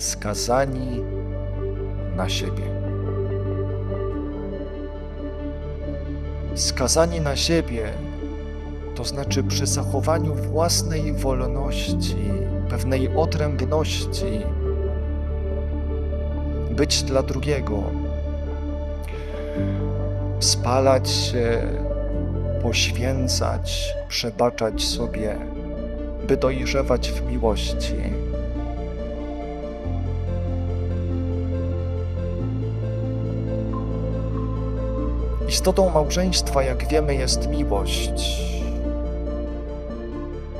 skazani na siebie. Skazani na siebie to znaczy przy zachowaniu własnej wolności, pewnej odrębności, być dla drugiego, spalać się, poświęcać, przebaczać sobie, by dojrzewać w miłości. Istotą małżeństwa, jak wiemy, jest miłość.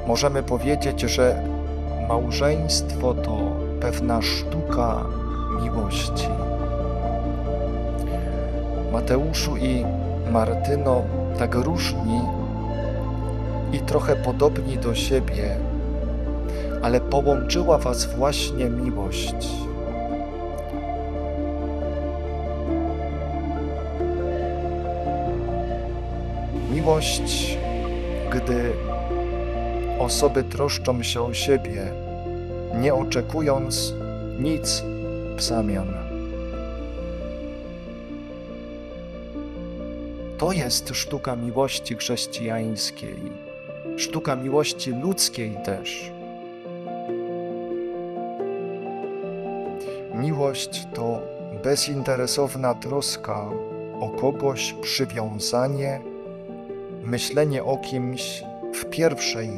Możemy powiedzieć, że małżeństwo to pewna sztuka miłości. Mateuszu i Martyno tak różni i trochę podobni do siebie, ale połączyła Was właśnie miłość. Miłość, gdy osoby troszczą się o siebie, nie oczekując nic w zamian. To jest sztuka miłości chrześcijańskiej, sztuka miłości ludzkiej też. Miłość to bezinteresowna troska o kogoś, przywiązanie, myślenie o kimś w pierwszej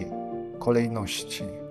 kolejności.